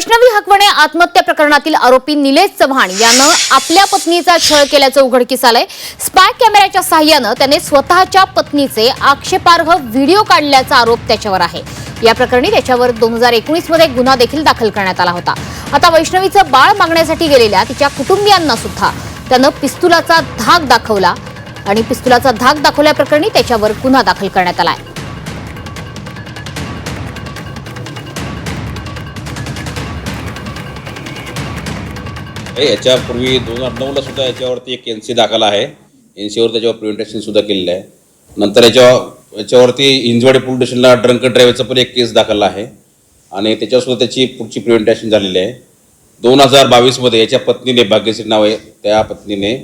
वैष्णवी हकवणे आत्महत्या प्रकरणातील आरोपी निलेश चव्हाण यानं आपल्या पत्नीचा छळ केल्याचं उघडकीस आलंय. स्पाय कॅमेऱ्याच्या सहाय्यानं त्याने स्वतःच्या पत्नीचे आक्षेपार्ह व्हिडिओ काढल्याचा आरोप त्याच्यावर आहे. या प्रकरणी त्याच्यावर दोन हजार एकोणीसमध्ये गुन्हा देखील दाखल करण्यात आला होता. आता वैष्णवीचं बाळ मागण्यासाठी गेलेल्या तिच्या कुटुंबियांना सुद्धा त्यानं पिस्तुलाचा धाक दाखवला आणि पिस्तुलाचा धाक दाखवल्याप्रकरणी त्याच्यावर गुन्हा दाखल करण्यात आला आहे याच्यापूर्वी दोन हजार नऊला सुद्धा याच्यावरती एक एन सी दाखल आहे. एन सीवर त्याच्यावर प्रिव्हेंटेशन सुद्धा केलेलं आहे. नंतर याच्यावर याच्यावरती इंजवाडी पोलीस स्टेशनला ड्रंक ड्रायव्हरचा पण एक केस दाखल आहे. आणि त्याच्यावरसुद्धा त्याची पुढची प्रिव्हेंटेशन झालेली आहे. दोन हजार बावीसमध्ये याच्या पत्नीने भाग्यश्री नाव आहे त्या पत्नीने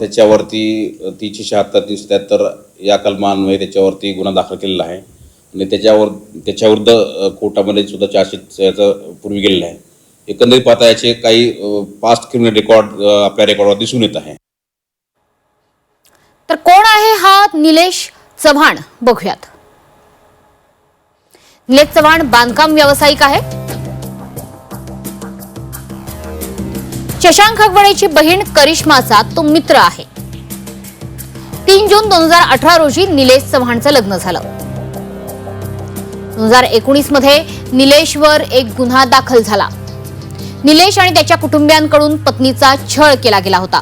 त्याच्यावरती तीनशे शहात्तर तीनशे त्र्याहत्तर या कलमान्वये त्याच्यावरती गुन्हा दाखल केलेला आहे. आणि त्याच्यावर त्याच्याविरुद्ध कोर्टामध्ये सुद्धा चार्जशीट याचं पूर्वी गेलेलं आहे. एकंदरीत पाहता याचे काही पास्ट क्रिमिनल रेकॉर्ड आपल्या रेकॉर्डवर दिसून येत आहे. तर कोण आहे हा निलेश चव्हाण? बघूयात. निलेश चव्हाण बांधकाम व्यावसायिक आहे. शशांक हगवणेची बहीण करिश्माचा तो मित्र आहे. तीन जून दोन हजार अठरा रोजी निलेश चव्हाणचं लग्न झालं. दोन हजार एकोणीसमध्ये निलेशवर एक गुन्हा दाखल झाला. निलेश आणि त्याच्या कुटुंबियांकडून पत्नीचा छळ केला गेला होता.